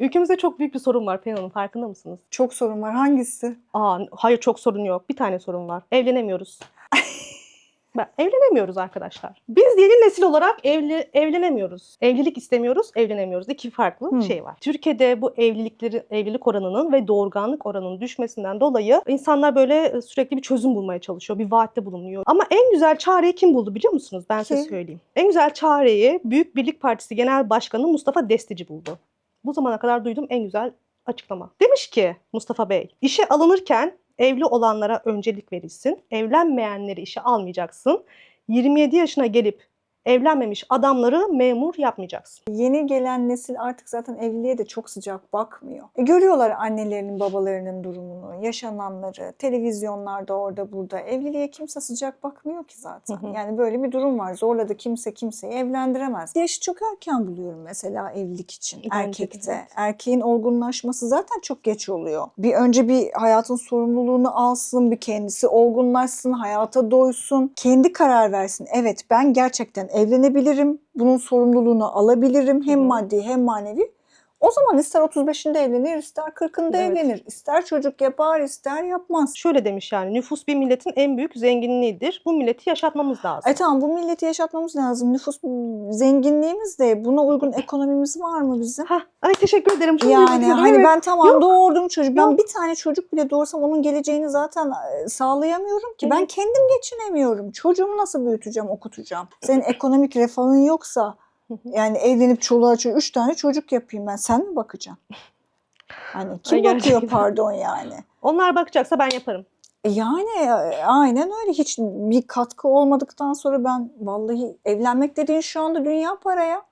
Ülkemizde çok büyük bir sorun var Pelin Hanım farkında mısınız? Çok sorun var. Hangisi? Aa, hayır çok sorun yok. Bir tane sorun var. Evlenemiyoruz. Ben, evlenemiyoruz arkadaşlar. Biz yeni nesil olarak evli, evlenemiyoruz. Evlilik istemiyoruz, evlenemiyoruz. İki farklı Hmm. şey var. Türkiye'de bu evlilikleri evlilik oranının ve doğurganlık oranının düşmesinden dolayı insanlar böyle sürekli bir çözüm bulmaya çalışıyor. Bir vaatte bulunuyor. Ama en güzel çareyi kim buldu biliyor musunuz? Ben size Kim? söyleyeyim. En güzel çareyi Büyük Birlik Partisi Genel Başkanı Mustafa Destici buldu. Bu zamana kadar duyduğum en güzel açıklama. Demiş ki Mustafa Bey, işe alınırken evli olanlara öncelik verilsin. Evlenmeyenleri işe almayacaksın. 27 yaşına gelip evlenmemiş adamları memur yapmayacaksın. Yeni gelen nesil artık zaten evliliğe de çok sıcak bakmıyor. E, görüyorlar annelerinin, babalarının durumunu, yaşananları, televizyonlarda orada burada. Evliliğe kimse sıcak bakmıyor ki zaten. Hı hı. Yani böyle bir durum var. Zorla da kimse kimseyi evlendiremez. Yaşı çok erken buluyorum mesela evlilik için Bence erkekte. evet. Erkeğin olgunlaşması zaten çok geç oluyor. Bir önce bir hayatın sorumluluğunu alsın, bir kendisi olgunlaşsın, hayata doysun, kendi karar versin. Evet ben gerçekten evlenebilirim, bunun sorumluluğunu alabilirim hem hı. maddi hem manevi. O zaman ister 35'inde evlenir, ister 40'ında Evet. evlenir, ister çocuk yapar, ister yapmaz. Şöyle demiş yani nüfus bir milletin en büyük zenginliğidir. Bu milleti yaşatmamız lazım. E tamam bu milleti yaşatmamız lazım. Nüfus zenginliğimiz de buna uygun ekonomimiz var mı bizim? Ha, ay teşekkür ederim. Çok Yani hani Evet. ben tamam Yok. doğurdum çocuk. Ben Yok. bir tane çocuk bile doğursam onun geleceğini zaten e, sağlayamıyorum ki. Ben Evet. kendim geçinemiyorum. Çocuğumu nasıl büyüteceğim, okutacağım? Senin ekonomik refahın yoksa yani evlenip çoluğa çocuğa üç tane çocuk yapayım ben. Sen mi bakacaksın? Hani kim Ay, bakıyor gerçekten. pardon yani? Onlar bakacaksa ben yaparım. E Yani e, aynen öyle. Hiç bir katkı olmadıktan sonra ben vallahi evlenmek dediğin şu anda dünya para ya.